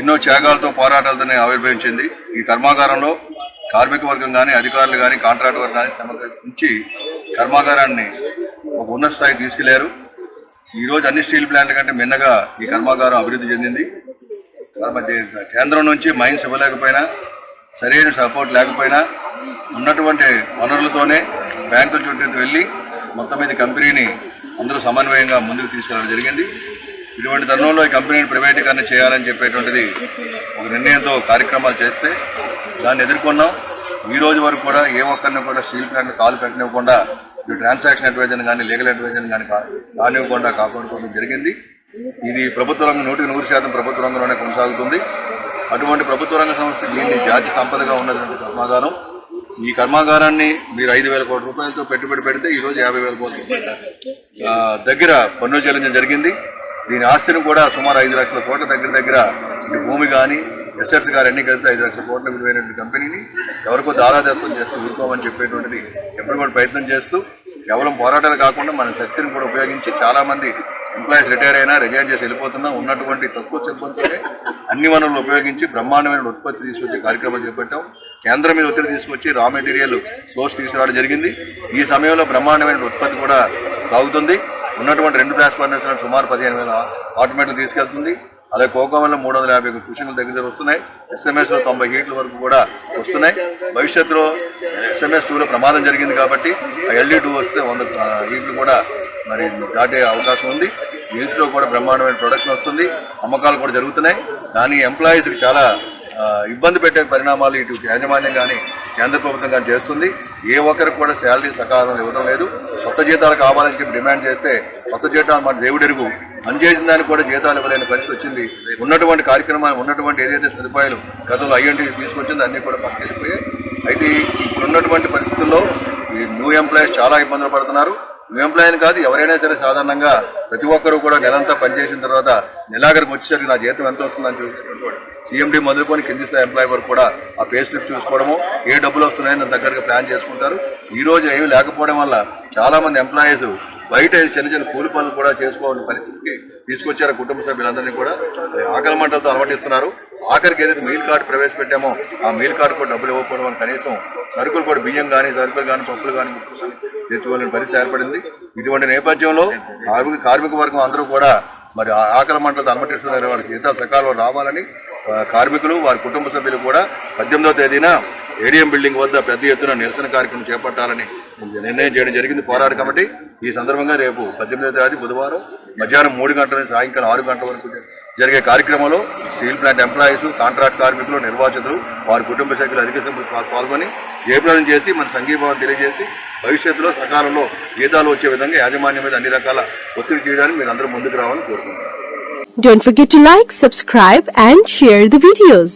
ఎన్నో త్యాగాలతో పోరాటాలతోనే ఆవిర్భవించింది. ఈ కర్మాగారంలో కార్మిక వర్గం కానీ అధికారులు కానీ కాంట్రాక్ట్ వర్గం కానీ సమకరించి కర్మాగారాన్ని ఒక ఉన్నత స్థాయికి తీసుకెళ్ళారు. ఈరోజు అన్ని స్టీల్ ప్లాంట్ల కంటే మిన్నగా ఈ కర్మాగారం అభివృద్ధి చెందింది. కేంద్రం నుంచి మైన్స్ ఇవ్వలేకపోయినా సరైన సపోర్ట్ లేకపోయినా ఉన్నటువంటి వనరులతోనే బ్యాంకుల చుట్టూ వెళ్ళి మొత్తం మీద కంపెనీని అందరూ సమన్వయంగా ముందుకు తీసుకెళ్ళడం జరిగింది. ఇటువంటి తరుణంలో ఈ కంపెనీని ప్రైవేటీకరణ చేయాలని చెప్పేటువంటిది ఒక నిర్ణయంతో కార్యక్రమాలు చేస్తే దాన్ని ఎదుర్కొన్నాం. ఈ రోజు వరకు కూడా ఏ ఒక్కరిని కూడా స్టీల్ ప్లాంట్ కాలు పెట్టనివ్వకుండా ఈ ట్రాన్సాక్షన్ అడ్వైజర్ కానీ లీగల్ అడ్వైజర్ కానీ కానివ్వకుండా కాపాడుకోవడం జరిగింది. ఇది ప్రభుత్వ రంగం నూటికి నూరు శాతం ప్రభుత్వ రంగంలోనే కొనసాగుతుంది. అటువంటి ప్రభుత్వ రంగ సంస్థ దీన్ని జాతి సంపదగా ఉన్నటువంటి కర్మాగారం. ఈ కర్మాగారాన్ని మీరు ఐదు వేల కోట్ల రూపాయలతో పెట్టుబడి పెడితే ఈరోజు యాభై వేల కోట్ల దగ్గర పన్ను చెల్లించడం జరిగింది. దీని ఆస్తిని కూడా సుమారు ఐదు లక్షల కోట్ల దగ్గర దగ్గర ఇటు భూమి కానీ ఎస్ఎస్ గారు అన్ని కలిపి ఐదు లక్షల కోట్ల విలువైనటువంటి కంపెనీని ఎవరికో దారాదర్శనం చేస్తూ ఊరుకోమని చెప్పేటువంటిది ఎప్పుడు కూడా ప్రయత్నం చేస్తూ కేవలం పోరాటాలు కాకుండా మన శక్తిని కూడా ఉపయోగించి చాలామంది ఎంప్లాయీస్ రిటైర్ అయినా రిజైన్ చేసి వెళ్ళిపోతున్నా ఉన్నటువంటి తక్కువ సిబ్బందితోనే అన్ని వనరులు ఉపయోగించి బ్రహ్మాండమైన ఉత్పత్తి తీసుకొచ్చే కార్యక్రమం చేపట్టాం. కేంద్రం మీద ఒత్తిడి తీసుకొచ్చి రా మెటీరియల్ సోర్స్ తీసుకురావడం జరిగింది. ఈ సమయంలో బ్రహ్మాండమైన ఉత్పత్తి కూడా సాగుతుంది. ఉన్నటువంటి రెండు బ్లాస్ట్ ఫర్నేస్ సుమారు పదిహేను వేల ఆటోమేటిక్ తీసుకెళ్తుంది. అలాగే కోకోమల్లో మూడు వందల యాభై కుషన్లు దగ్గర దగ్గర వస్తున్నాయి. ఎస్ఎంఎస్లో తొంభై హీట్ల వరకు కూడా వస్తున్నాయి. భవిష్యత్తులో ఎస్ఎంఎస్ టూలో ప్రమాదం జరిగింది కాబట్టి ఎల్ఈ టూ వస్తే వంద హీట్లు కూడా మరి దాటే అవకాశం ఉంది. మిల్స్లో కూడా బ్రహ్మాండమైన ప్రొడక్షన్ వస్తుంది. అమ్మకాలు కూడా జరుగుతున్నాయి. కానీ ఎంప్లాయీస్కి చాలా ఇబ్బంది పెట్టే పరిణామాలు ఇటు యాజమాన్యం కానీ కేంద్ర ప్రభుత్వం కానీ చేస్తుంది. ఏ ఒక్కరికి కూడా శాలరీ సకాలంలో ఇవ్వడం లేదు. కొత్త జీతాలు కావాలని చెప్పి డిమాండ్ చేస్తే కొత్త జీతాలు మన దేవుడెరుగు పనిచేసిన దానికి కూడా జీతాలు ఇవ్వలేని పరిస్థితి వచ్చింది. ఉన్నటువంటి కార్యక్రమాలు ఉన్నటువంటి ఏదైతే సదుపాయాలు గతంలో ఐఎన్టీ తీసుకొచ్చిందో అన్నీ కూడా పక్కకి వెళ్ళిపోయాయి. అయితే ఇప్పుడున్నటువంటి పరిస్థితుల్లో ఈ న్యూ ఎంప్లాయీస్ చాలా ఇబ్బందులు పడుతున్నారు. ఎంప్లాయీని కాదు ఎవరైనా సరే సాధారణంగా ప్రతి ఒక్కరూ కూడా నెలంతా పనిచేసిన తర్వాత నెలాఖరికి వచ్చేసరికి నా జీతం ఎంత వస్తుందని చూసుకుంటూ సీఎండీ మొదలుకొని కింది స్థాయి ఎంప్లాయీ వరకు కూడా ఆ పే స్లిప్ చూసుకోవడము ఏ డబ్బులు వస్తున్నాయని దగ్గరగా ప్లాన్ చేసుకుంటారు. ఈ రోజు లేకపోవడం వల్ల చాలా మంది ఎంప్లాయీస్ బయట చిన్న చిన్న కూలి పనులు కూడా చేసుకోవాలని పరిస్థితికి తీసుకొచ్చారు కుటుంబ సభ్యులందరినీ కూడా. ఆకలి మంటలతో అలవాటిస్తున్నారు ఆఖరికి ఏదైతే మీల్ కార్డు ప్రవేశపెట్టామో ఆ మీల్ కార్డు కూడా డబ్బులు ఇవ్వకపోవడం అని కనీసం సరుకులు కూడా బియ్యం కానీ సరుకులు కానీ పప్పులు కానీ ముప్పులు కానీ తెచ్చుకోవాలని పరిస్థితి ఏర్పడింది. ఇటువంటి నేపథ్యంలో కార్మిక కార్మిక వర్గం అందరూ కూడా మరి ఆకలి మంటలతో అలమటిస్తున్నారు. వారి జీతాలు సకాలంలో రావాలని కార్మికులు వారి కుటుంబ సభ్యులు కూడా పద్దెనిమిదవ తేదీన ఏడిఎం బిల్డింగ్ వద్ద పెద్ద ఎత్తున నిరసన కార్యక్రమం చేపట్టాలని నిర్ణయం చేయడం జరిగింది పోరాట కమిటీ ఈ సందర్భంగా రేపు పద్దెనిమిదవ తేదీ బుధవారం మధ్యాహ్నం మూడు గంటల నుంచి సాయంకాలం ఆరు గంటల వరకు జరిగే కార్యక్రమంలో స్టీల్ ప్లాంట్ ఎంప్లాయీస్ కాంట్రాక్ట్ కార్మికులు నిర్వాచితులు వారి కుటుంబ సభ్యులు అధిక సంఖ్యలో పాల్గొని జయప్రదం చేసి మన సంఘీభావం తెలియజేసి భవిష్యత్తులో సకాలంలో జీతాలు వచ్చే విధంగా యాజమాన్యం మీద అన్ని రకాల ఒత్తిడి చేయడానికి మీరు అందరూ ముందుకు రావాలని కోరుకుంటున్నాను Don't forget to like, subscribe and share the videos.